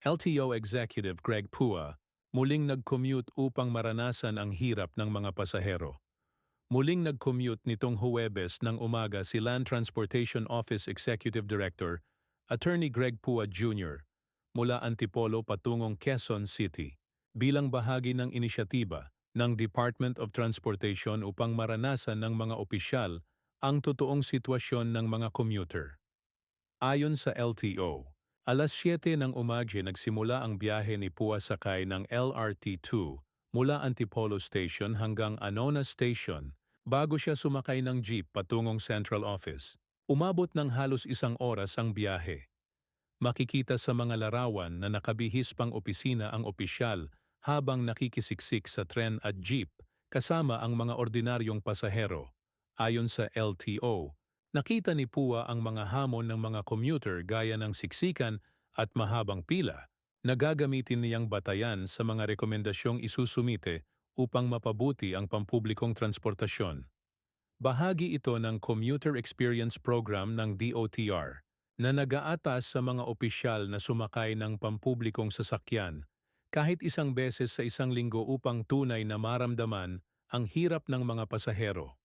LTO Executive Greg Pua muling nag-commute upang maranasan ang hirap ng mga pasahero. Muling nag-commute nitong Huwebes ng umaga si Land Transportation Office Executive Director Attorney Greg Pua Jr. mula Antipolo patungong Quezon City bilang bahagi ng inisyatiba ng Department of Transportation upang maranasan ng mga opisyal ang totoong sitwasyon ng mga commuter. Ayon sa LTO, alas 7 ng umaga nagsimula ang biyahe ni Pua sakay ng LRT2 mula Antipolo Station hanggang Anona Station bago siya sumakay ng jeep patungong Central Office. Umabot ng halos isang oras ang biyahe. Makikita sa mga larawan na nakabihis pang opisina ang opisyal habang nakikisiksik sa tren at jeep kasama ang mga ordinaryong pasahero. Ayon sa LTO, nakita ni Pua ang mga hamon ng mga commuter gaya ng siksikan at mahabang pila na gagamitin niyang batayan sa mga rekomendasyong isusumite upang mapabuti ang pampublikong transportasyon. Bahagi ito ng Commuter Experience Program ng DOTR na nag-aatas sa mga opisyal na sumakay ng pampublikong sasakyan kahit isang beses sa isang linggo upang tunay na maramdaman ang hirap ng mga pasahero.